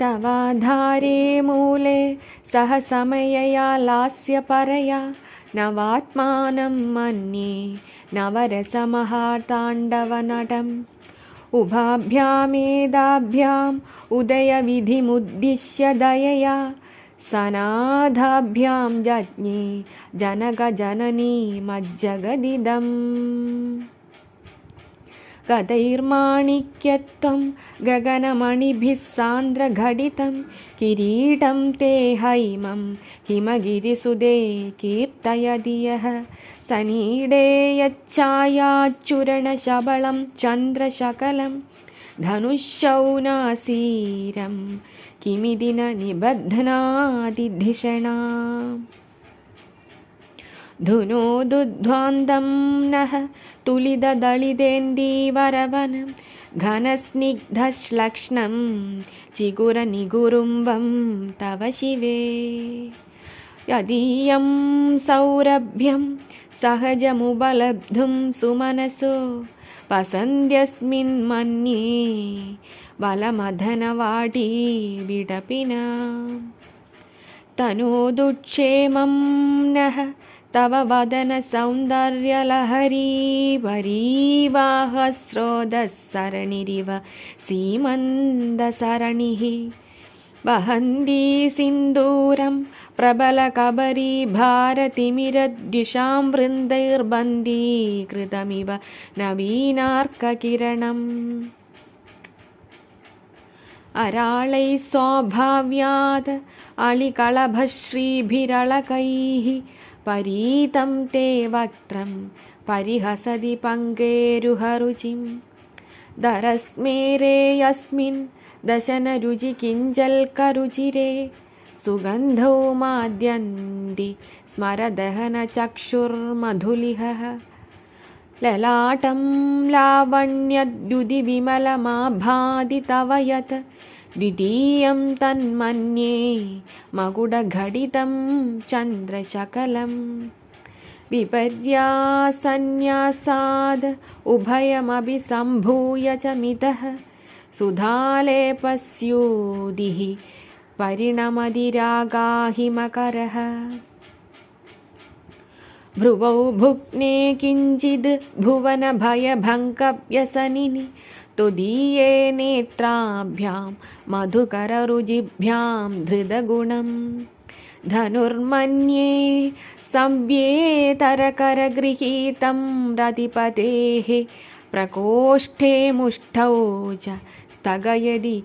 तवाधारे मूले सह समयया लास्यपरया नवात्मानं मन्ये नवरसमहाताण्डवनटम्। उभाभ्यामेदाभ्याम् उदयविधिमुद्दिश्य दयया सनाधाभ्यां जज्ञे जनकजननी मज्जगदिदम् गतैर्माणिक्यत्वं गगनमणिभिः सान्द्रघटितं किरीटं ते हैमं हिमगिरिसुदे कीर्तयदि यः सनीडे यच्छायाच्चूरणशबलं चन्द्रशकलं धनुःशौनासीरं किमिति न निबध्नातिधिषणा धुनोदुध्वान्दं नः तुलिददलितेन्दीवरवनं घनस्निग्धश्लक्ष्णं चिगुरनिगुरुम्बं तव शिवे। यदीयं सौरभ्यं सहजमुपलब्धुं सुमनसो वसन्त्यस्मिन्मन्ये बलमधनवाटी विडपिना। तनोदुक्षेमं नः तव वदनसौन्दर्यलहरी वरीवाहस्रोतः सरणिरिव सीमन्दसरणिः वहन्ती सिन्दूरं प्रबलकबरी भारतिमिरद्विषां वृन्दैर्बन्धीकृतमिव नवीनार्ककिरणम् अराळैः स्वाभाव्यात् अळिकळभश्रीभिरळकैः परीतं ते वक्त्रं परिहसति पङ्केरुहरुचिं दरस्मेरे यस्मिन् दशनरुचिकिञ्जल्करुचिरे सुगन्धौ माद्यन्ति स्मरदहनचक्षुर्मधुलिहः। ललाटं लावण्यद्युदिविमलमाभाति तव यत् द्वितीयं तन्मन्ये मकुडघटितं चन्द्रशकलं। विपर्यासन्न्यासाद् उभयमपि सम्भूय च मितः सुधालेपस्यूदिः परिणमदिरागाहिमकरः भ्रुवौ भुग्ने किञ्चिद् भुवनभयभङ्कव्यसनिनि त्वदीये नेत्राभ्यां मधुकररुजिभ्यां धृतगुणं। धनुर्मन्ये संव्येतरकरगृहीतं रतिपतेः प्रकोष्ठे मुष्टौ च स्थगयदि